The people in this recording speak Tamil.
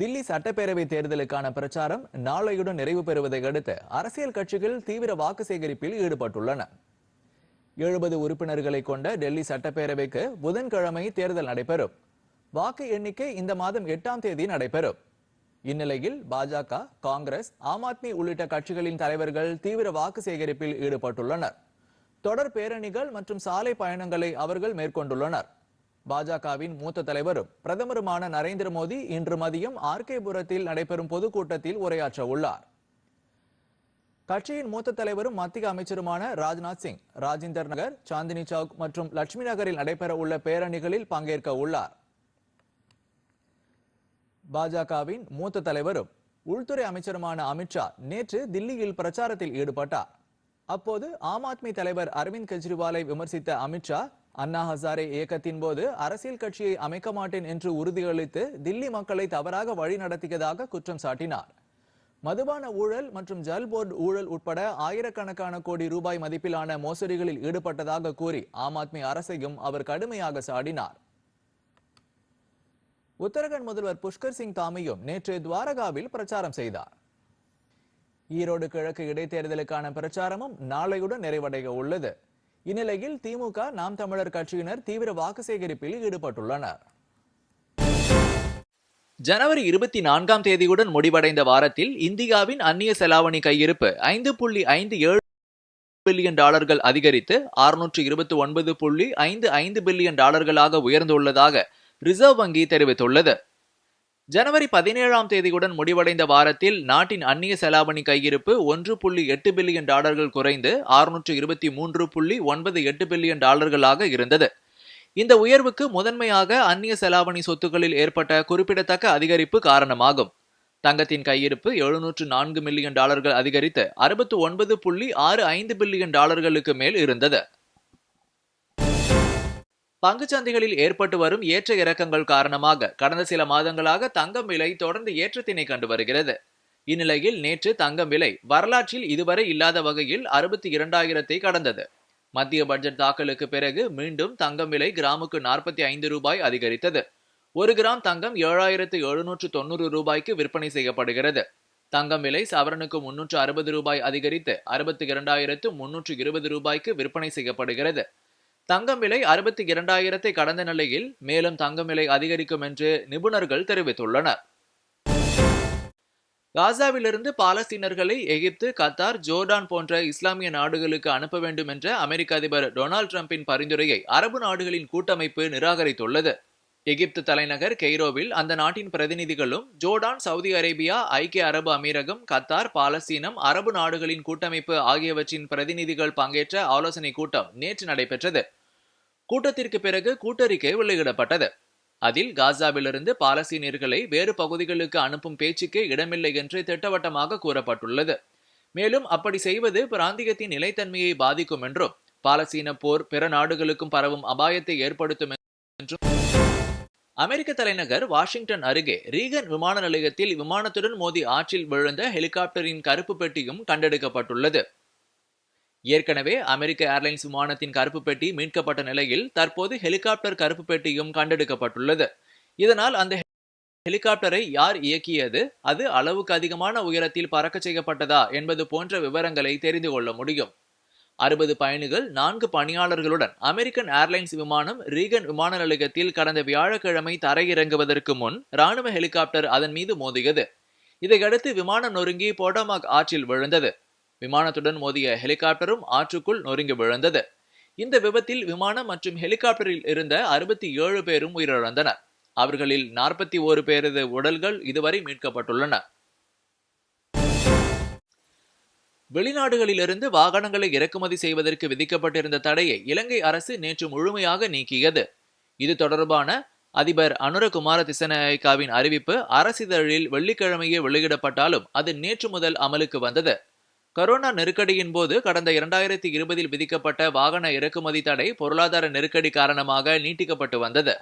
தில்லி சட்டப்பேரவை தேர்தலுக்கான பிரச்சாரம் நாளையுடன் நிறைவு பெறுவதை அடுத்து அரசியல் கட்சிகள் தீவிர வாக்கு சேகரிப்பில் ஈடுபட்டுள்ளன. எழுபது உறுப்பினர்களை கொண்ட டெல்லி சட்டப்பேரவைக்கு புதன்கிழமை தேர்தல் நடைபெறும். வாக்கு எண்ணிக்கை இந்த மாதம் எட்டாம் தேதி நடைபெறும். இந்நிலையில் பாஜக காங்கிரஸ் ஆம் ஆத்மி உள்ளிட்ட கட்சிகளின் தலைவர்கள் தீவிர வாக்கு சேகரிப்பில் ஈடுபட்டுள்ளனர். தொடர் பேரணிகள் மற்றும் சாலை பயணங்களை அவர்கள் மேற்கொண்டுள்ளனர். பாஜகவின் மூத்த தலைவரும் பிரதமருமான நரேந்திர மோடி இன்று மதியம் ஆர்கேபுரத்தில் நடைபெறும் பொதுக்கூட்டத்தில் உரையாற்ற உள்ளார் கட்சியின் மூத்த தலைவரும் மத்திய அமைச்சருமான ராஜ்நாத் சிங் ராஜிந்தர் நகர் சாந்தினி சவுக் மற்றும் லட்சுமி நகரில் நடைபெற உள்ள பேரணிகளில் பங்கேற்க உள்ளார். பாஜகவின் மூத்த தலைவரும் உள்துறை அமைச்சருமான அமித்ஷா நேற்று தில்லியில் பிரச்சாரத்தில் ஈடுபட்டார். அப்போது ஆம் ஆத்மி தலைவர் அரவிந்த் கெஜ்ரிவாலை விமர்சித்த அமித்ஷா அண்ணா ஹசாரே இயக்கத்தின் போது அரசியல் கட்சியை அமைக்க மாட்டேன் என்று உறுதியளித்து தில்லி மக்களை தவறாக வழி நடத்தியதாக குற்றம் சாட்டினார். மதுபான ஊழல் மற்றும் ஜல் போர்டு ஊழல் உட்பட ஆயிரக்கணக்கான கோடி ரூபாய் மதிப்பிலான மோசடிகளில் ஈடுபட்டதாக கூறி ஆம் ஆத்மி அரசையும் அவர் கடுமையாக சாடினார். உத்தரகண்ட் முதல்வர் புஷ்கர் சிங் தாமியும் நேற்று துவாரகாவில் பிரச்சாரம் செய்தார். ஈரோடு கிழக்கு இடைத்தேர்தலுக்கான பிரச்சாரமும் நாளையுடன் நிறைவடைய உள்ளது. இந்நிலையில் திமுக நாம் தமிழர் கட்சியினர் தீவிர வாக்கு சேகரிப்பில் ஈடுபட்டுள்ளனர். ஜனவரி இருபத்தி நான்காம் தேதியுடன் முடிவடைந்த வாரத்தில் இந்தியாவின் அந்நிய செலாவணி கையிருப்பு ஐந்து புள்ளி ஐந்து ஏழு பில்லியன் டாலர்கள் அதிகரித்து அறுநூற்று இருபத்தி ஒன்பது புள்ளி ஐந்து ஐந்து பில்லியன் டாலர்களாக உயர்ந்துள்ளதாக ரிசர்வ் வங்கி தெரிவித்துள்ளது. ஜனவரி பதினேழாம் தேதியுடன் முடிவடைந்த வாரத்தில் நாட்டின் அந்நிய செலாவணி கையிருப்பு ஒன்று புள்ளி எட்டு பில்லியன் டாலர்கள் குறைந்து அறுநூற்று இருபத்தி மூன்று புள்ளி ஒன்பது எட்டு பில்லியன் டாலர்களாக இருந்தது. இந்த உயர்வுக்கு முதன்மையாக அந்நிய செலாவணி சொத்துக்களில் ஏற்பட்ட குறிப்பிடத்தக்க அதிகரிப்பு காரணமாகும். தங்கத்தின் கையிருப்பு எழுநூற்று நான்கு மில்லியன் டாலர்கள் அதிகரித்து அறுபத்து ஒன்பது புள்ளி ஆறு ஐந்து பில்லியன் டாலர்களுக்கு மேல் இருந்தது. பங்குச்சந்தைகளில் ஏற்பட்டு வரும் ஏற்ற இறக்கங்கள் காரணமாக கடந்த சில மாதங்களாக தங்கம் விலை தொடர்ந்து ஏற்றத்தினை கண்டு வருகிறது. இந்நிலையில் நேற்று தங்கம் விலை வரலாற்றில் இதுவரை இல்லாத வகையில் அறுபத்தி இரண்டாயிரத்தை கடந்தது. மத்திய பட்ஜெட் தாக்கலுக்கு பிறகு மீண்டும் தங்கம் விலை கிராமுக்கு நாற்பத்தி ஐந்து ரூபாய் அதிகரித்தது. ஒரு கிராம் தங்கம் ஏழாயிரத்து எழுநூற்று தொண்ணூறு ரூபாய்க்கு விற்பனை செய்யப்படுகிறது. தங்கம் விலை சவரனுக்கு முன்னூற்று அறுபது ரூபாய் அதிகரித்து அறுபத்தி இரண்டாயிரத்து முன்னூற்று இருபது ரூபாய்க்கு விற்பனை செய்யப்படுகிறது. தங்கம் விலை அறுபத்தி இரண்டாயிரத்தை கடந்த நிலையில் மேலும் தங்கம் விலை அதிகரிக்கும் என்று நிபுணர்கள் தெரிவித்துள்ளனர். காசாவிலிருந்து பாலஸ்தீனர்களை எகிப்து கத்தார் ஜோர்டான் போன்ற இஸ்லாமிய நாடுகளுக்கு அனுப்ப வேண்டும் என்ற அமெரிக்க அதிபர் டொனால்டு டிரம்பின் பரிந்துரையை அரபு நாடுகளின் கூட்டமைப்பு நிராகரித்துள்ளது. எகிப்து தலைநகர் கெய்ரோவில் அந்த நாட்டின் பிரதிநிதிகளும் ஜோர்டான் சவுதி அரேபியா ஐக்கிய அரபு அமீரகம் கத்தார் பாலஸ்தீனம் அரபு நாடுகளின் கூட்டமைப்பு ஆகியவற்றின் பிரதிநிதிகள் பங்கேற்ற ஆலோசனை கூட்டம் நேற்று நடைபெற்றது. கூட்டத்திற்கு பிறகு கூட்டறிக்கை வெளியிடப்பட்டது. அதில் காசாவிலிருந்து பாலஸ்தீனியர்களை வேறு பகுதிகளுக்கு அனுப்பும் பேச்சுக்கே இடமில்லை என்று திட்டவட்டமாக கூறப்பட்டுள்ளது. மேலும் அப்படி செய்வது பிராந்தியத்தின் நிலைத்தன்மையை பாதிக்கும் என்றும் பாலஸ்தீன போர் பிற நாடுகளுக்கும் பரவும் அபாயத்தை ஏற்படுத்தும் என்றும் அமெரிக்க தலைநகர் வாஷிங்டன் அருகே ரீகன் விமான நிலையத்தில் விமானத்துடன் மோதி ஆற்றில் விழுந்த ஹெலிகாப்டரின் கருப்பு பெட்டியும் கண்டெடுக்கப்பட்டுள்ளது. ஏற்கனவே அமெரிக்க ஏர்லைன்ஸ் விமானத்தின் கருப்பு பெட்டி மீட்கப்பட்ட நிலையில் தற்போது ஹெலிகாப்டர் கருப்பு பெட்டியும் கண்டெடுக்கப்பட்டுள்ளது. இதனால் அந்த ஹெலிகாப்டரை யார் இயக்கியது? அது அளவுக்கு அதிகமான உயரத்தில் பறக்க செய்யப்பட்டதா என்பது போன்ற விவரங்களை தெரிந்து கொள்ள முடியும். அறுபது பயணிகள் நான்கு பணியாளர்களுடன் அமெரிக்கன் ஏர்லைன்ஸ் விமானம் ரீகன் விமான நிலையத்தில் கடந்த வியாழக்கிழமை தரையிறங்குவதற்கு முன் ராணுவ ஹெலிகாப்டர் அதன் மீது மோதியது. இதையடுத்து விமானம் நொறுங்கி போடோமாக் ஆற்றில் விழுந்தது. விமானத்துடன் மோதிய ஹெலிகாப்டரும் ஆற்றுக்குள் நொறுங்கி விழுந்தது. இந்த விபத்தில் விமானம் மற்றும் ஹெலிகாப்டரில் இருந்த அறுபத்தி ஏழு பேரும் உயிரிழந்தனர். அவர்களில் நாற்பத்தி ஓரு பேரது உடல்கள் இதுவரை மீட்கப்பட்டுள்ளன. வெளிநாடுகளிலிருந்து வாகனங்களை இறக்குமதி செய்வதற்கு விதிக்கப்பட்டிருந்த தடையை இலங்கை அரசு நேற்று முழுமையாக நீக்கியது. இது தொடர்பான அதிபர் அனுரகுமார திசநாயக்காவின் அறிவிப்பு அரசிதழில் வெள்ளிக்கிழமையே வெளியிடப்பட்டாலும் அது நேற்று முதல் அமலுக்கு வந்தது. கரோனா நெருக்கடியின் போது கடந்த இரண்டாயிரத்தி இருபதில் விதிக்கப்பட்ட வாகன இறக்குமதி தடை பொருளாதார நெருக்கடி காரணமாக நீட்டிக்கப்பட்டு வந்தது.